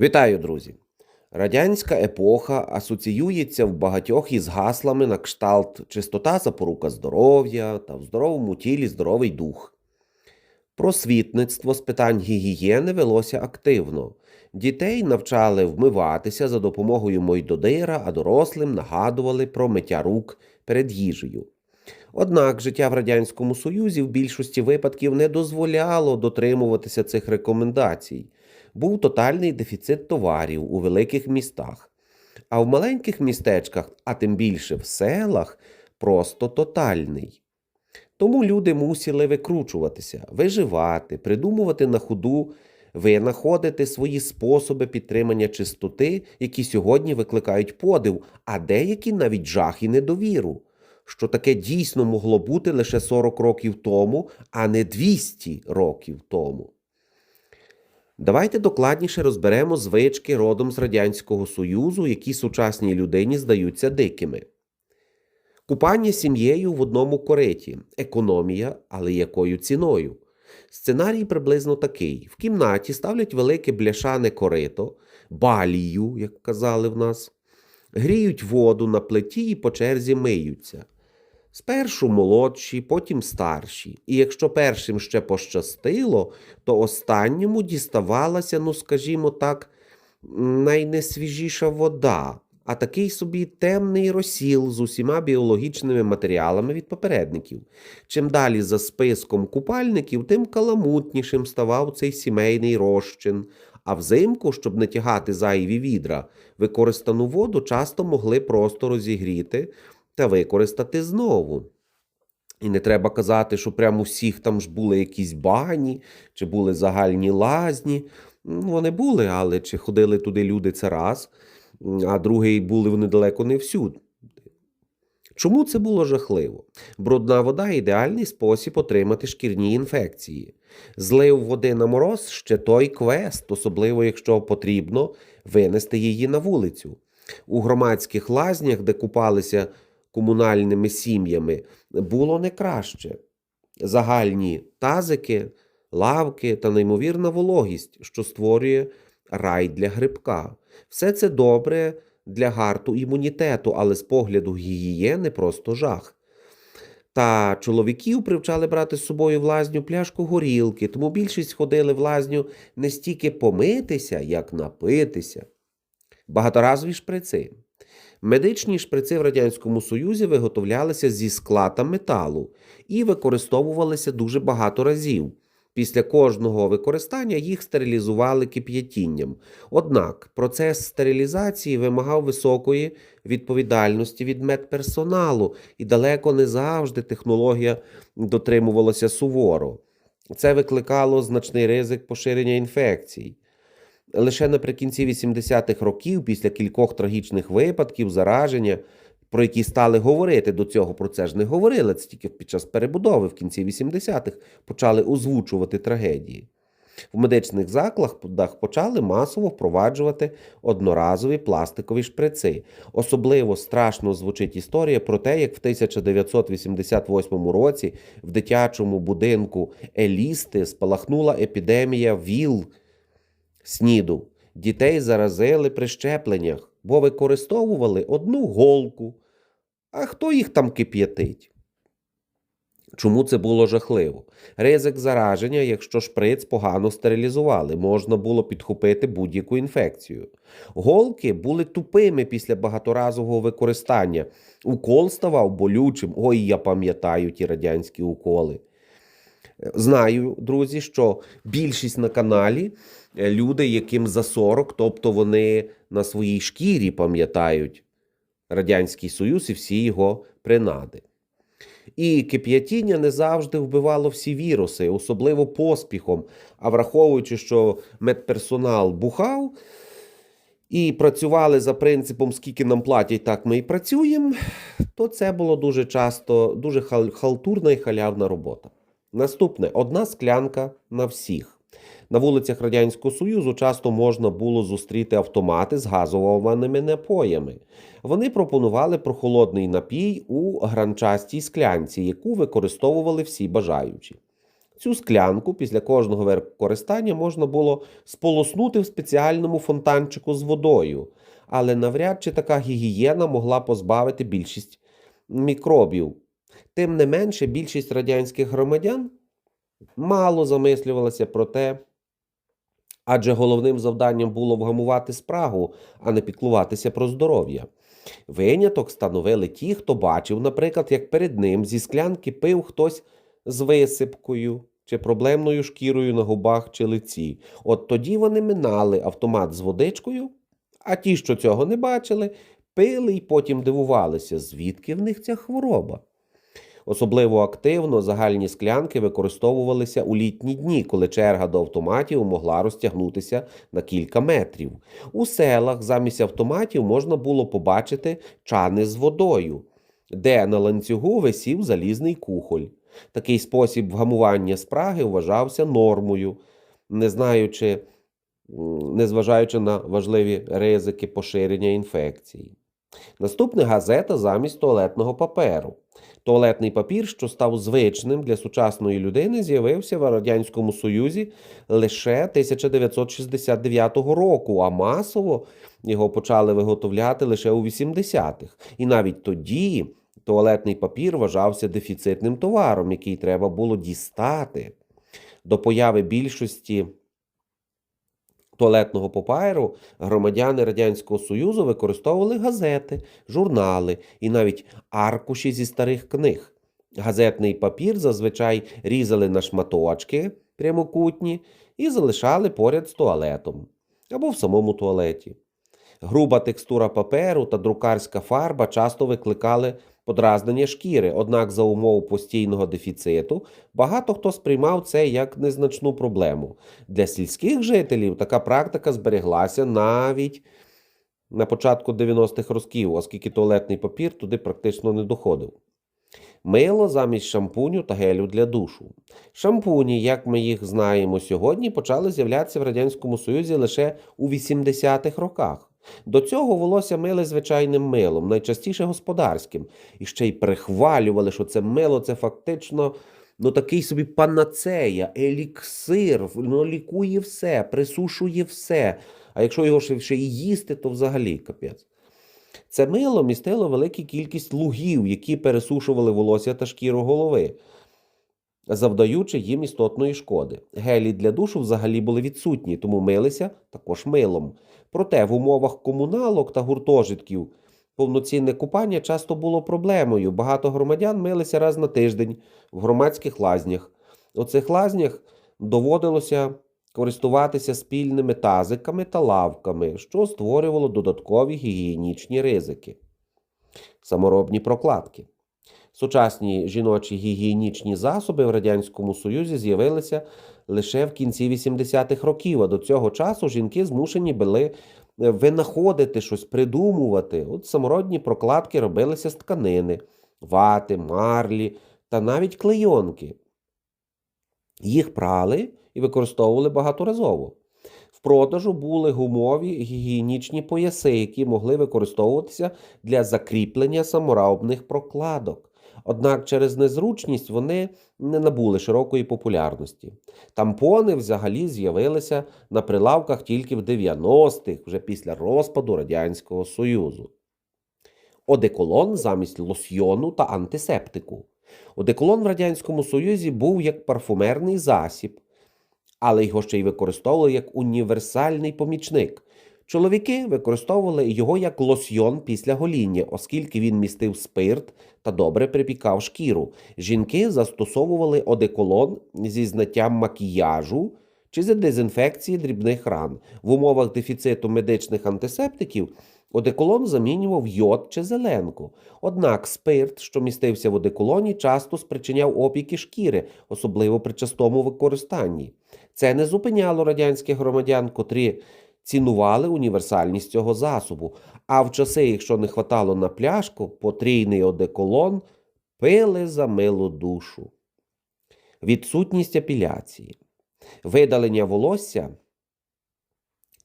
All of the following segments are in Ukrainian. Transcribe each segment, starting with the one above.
Вітаю, друзі! Радянська епоха асоціюється в багатьох із гаслами на кшталт чистота запорука здоров'я та в здоровому тілі здоровий дух. Просвітництво з питань гігієни велося активно. Дітей навчали вмиватися за допомогою мойдодира, а дорослим нагадували про миття рук перед їжею. Однак життя в Радянському Союзі в більшості випадків не дозволяло дотримуватися цих рекомендацій. Був тотальний дефіцит товарів у великих містах, а в маленьких містечках, а тим більше в селах, просто тотальний. Тому люди мусили викручуватися, виживати, придумувати на ходу, винаходити свої способи підтримання чистоти, які сьогодні викликають подив, а деякі навіть жах і недовіру. Що таке дійсно могло бути лише 40 років тому, а не 200 років тому. Давайте докладніше розберемо звички родом з Радянського Союзу, які сучасній людині здаються дикими. Купання сім'єю в одному кориті, економія, але якою ціною. Сценарій приблизно такий: в кімнаті ставлять велике бляшане корито, балію, як казали в нас, гріють воду на плиті і по черзі миються. Спершу молодші, потім старші. І якщо першим ще пощастило, то останньому діставалася, ну скажімо так, найнесвіжіша вода, а такий собі темний розсіл з усіма біологічними матеріалами від попередників. Чим далі за списком купальників, тим каламутнішим ставав цей сімейний розчин. А взимку, щоб не тягати зайві відра, використану воду часто могли просто розігріти та використати знову. І не треба казати, що прямо всіх там ж були якісь бані, чи були загальні лазні. Вони були, але чи ходили туди люди це раз, а другий були вони далеко не всюди. Чому це було жахливо? Брудна вода ідеальний спосіб отримати шкірні інфекції. Злив води на мороз ще той квест, особливо якщо потрібно винести її на вулицю. У громадських лазнях, де купалися комунальними сім'ями, було не краще. Загальні тазики, лавки та неймовірна вологість, що створює рай для грибка. Все це добре для гарту імунітету, але з погляду гігієни просто жах. Та чоловіків привчали брати з собою в лазню пляшку горілки, тому більшість ходили в лазню не стільки помитися, як напитися. Багаторазові шприци. Медичні шприци в Радянському Союзі виготовлялися зі скла та металу і використовувалися дуже багато разів. Після кожного використання їх стерилізували кип'ятінням. Однак процес стерилізації вимагав високої відповідальності від медперсоналу, і далеко не завжди технологія дотримувалася суворо. Це викликало значний ризик поширення інфекцій. Лише наприкінці 80-х років, після кількох трагічних випадків зараження, про які стали говорити до цього, про це ж не говорили, це тільки під час перебудови в кінці 80-х почали озвучувати трагедії. В медичних закладах почали масово впроваджувати одноразові пластикові шприци. Особливо страшно звучить історія про те, як в 1988 році в дитячому будинку Елісти спалахнула епідемія ВІЛ сніду. Дітей заразили при щепленнях, бо використовували одну голку. А хто їх там кип'ятить? Чому це було жахливо? Ризик зараження, якщо шприц погано стерилізували, можна було підхопити будь-яку інфекцію. Голки були тупими після багаторазового використання. Укол ставав болючим. Ой, я пам'ятаю ті радянські уколи. Знаю, друзі, що більшість на каналі е, люди, яким за 40, тобто вони на своїй шкірі пам'ятають Радянський Союз і всі його принади. І кип'ятіння не завжди вбивало всі віруси, особливо поспіхом. А враховуючи, що медперсонал бухав і працювали за принципом, скільки нам платять, так ми і працюємо, то це було дуже часто дуже халтурна і халявна робота. Наступне одна склянка на всіх. На вулицях Радянського Союзу часто можна було зустріти автомати з газованими напоями. Вони пропонували прохолодний напій у гранчастій склянці, яку використовували всі бажаючі. Цю склянку після кожного використання можна було сполоснути в спеціальному фонтанчику з водою, але навряд чи така гігієна могла позбавити більшість мікробів. Тим не менше, більшість радянських громадян мало замислювалася про те, адже головним завданням було вгамувати спрагу, а не піклуватися про здоров'я. Виняток становили ті, хто бачив, наприклад, як перед ним зі склянки пив хтось з висипкою чи проблемною шкірою на губах чи лиці. От тоді вони минали автомат з водичкою, а ті, що цього не бачили, пили і потім дивувалися, звідки в них ця хвороба. Особливо активно загальні склянки використовувалися у літні дні, коли черга до автоматів могла розтягнутися на кілька метрів. У селах замість автоматів можна було побачити чани з водою, де на ланцюгу висів залізний кухоль. Такий спосіб вгамування спраги вважався нормою, не знаючи, незважаючи на важливі ризики поширення інфекції. Наступне газета замість туалетного паперу. Туалетний папір, що став звичним для сучасної людини, з'явився в Радянському Союзі лише 1969 року, а масово його почали виготовляти лише у 80-х. І навіть тоді туалетний папір вважався дефіцитним товаром, який треба було дістати. До появи більшості туалетного паперу громадяни Радянського Союзу використовували газети, журнали і навіть аркуші зі старих книг. Газетний папір зазвичай різали на шматочки прямокутні і залишали поряд з туалетом або в самому туалеті. Груба текстура паперу та друкарська фарба часто викликали подразнення шкіри, однак за умов постійного дефіциту багато хто сприймав це як незначну проблему. Для сільських жителів така практика збереглася навіть на початку 90-х років, оскільки туалетний папір туди практично не доходив. Мило замість шампуню та гелю для душу. Шампуні, як ми їх знаємо сьогодні, почали з'являтися в Радянському Союзі лише у 80-х роках. До цього волосся мили звичайним милом, найчастіше господарським, і ще й прихвалювали, що це мило це фактично ну, такий собі панацея, еліксир, ну, лікує все, присушує все. А якщо його ще, ще і їсти, то взагалі капець. Це мило містило велику кількість лугів, які пересушували волосся та шкіру голови, завдаючи їм істотної шкоди. Гелі для душу взагалі були відсутні, тому милися також милом. Проте в умовах комуналок та гуртожитків повноцінне купання часто було проблемою. Багато громадян милися раз на тиждень в громадських лазнях. У цих лазнях доводилося користуватися спільними тазиками та лавками, що створювало додаткові гігієнічні ризики. Саморобні прокладки. Сучасні жіночі гігієнічні засоби в Радянському Союзі з'явилися лише в кінці 80-х років, а до цього часу жінки змушені були е, винаходити щось, придумувати. От самородні прокладки робилися з тканини, вати, марлі та навіть клейонки. Їх прали і використовували багаторазово. В продажу були гумові гігієнічні пояси, які могли використовуватися для закріплення саморобних прокладок. Однак через незручність вони не набули широкої популярності. Тампони взагалі з'явилися на прилавках тільки в 90-х, вже після розпаду Радянського Союзу. Одеколон замість лосьйону та антисептику. Одеколон в Радянському Союзі був як парфумерний засіб, але його ще й використовували як універсальний помічник. Чоловіки використовували його як лосьйон після гоління, оскільки він містив спирт та добре припікав шкіру. Жінки застосовували одеколон зі знаттям макіяжу чи за дезінфекції дрібних ран. В умовах дефіциту медичних антисептиків одеколон замінював йод чи зеленку. Однак спирт, що містився в одеколоні, часто спричиняв опіки шкіри, особливо при частому використанні. Це не зупиняло радянських громадян, котрі цінували універсальність цього засобу, а в часи, якщо не хватало на пляшку, потрійний одеколон пили за милу душу. Відсутність апіляції. Видалення волосся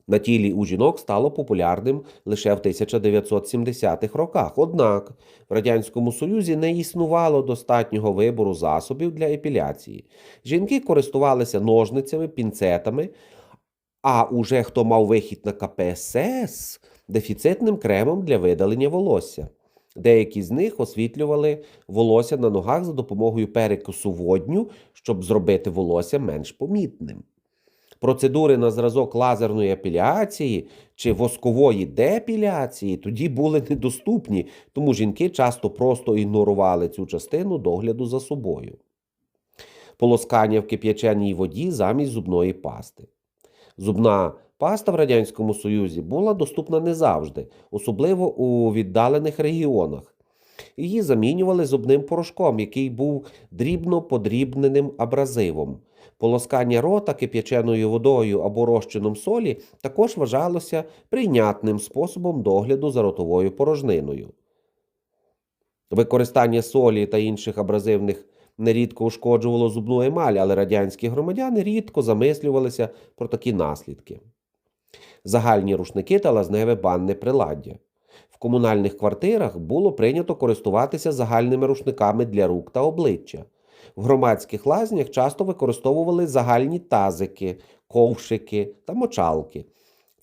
на тілі у жінок стало популярним лише в 1970-х роках. Однак в Радянському Союзі не існувало достатнього вибору засобів для епіляції. Жінки користувалися ножницями, пінцетами, а уже хто мав вихід на КПСС дефіцитним кремом для видалення волосся. Деякі з них освітлювали волосся на ногах за допомогою перекису водню, щоб зробити волосся менш помітним. Процедури на зразок лазерної епіляції чи воскової депіляції тоді були недоступні, тому жінки часто просто ігнорували цю частину догляду за собою. Полоскання в кип'яченій воді замість зубної пасти. Зубна паста в Радянському Союзі була доступна не завжди, особливо у віддалених регіонах. Її замінювали зубним порошком, який був дрібно подрібненим абразивом. Полоскання рота кип'яченою водою або розчином солі також вважалося прийнятним способом догляду за ротовою порожниною. Використання солі та інших абразивних нерідко ушкоджувало зубну емаль, але радянські громадяни рідко замислювалися про такі наслідки. Загальні рушники та лазневе банне приладдя. В комунальних квартирах було прийнято користуватися загальними рушниками для рук та обличчя. В громадських лазнях часто використовували загальні тазики, ковшики та мочалки.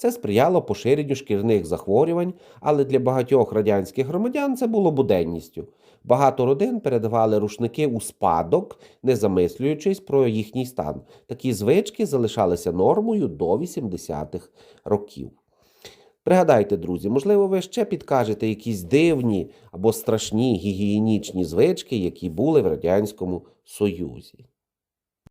Це сприяло поширенню шкірних захворювань, але для багатьох радянських громадян це було буденністю. Багато родин передавали рушники у спадок, не замислюючись про їхній стан. Такі звички залишалися нормою до 80-х років. Пригадайте, друзі, можливо, ви ще підкажете якісь дивні або страшні гігієнічні звички, які були в Радянському Союзі.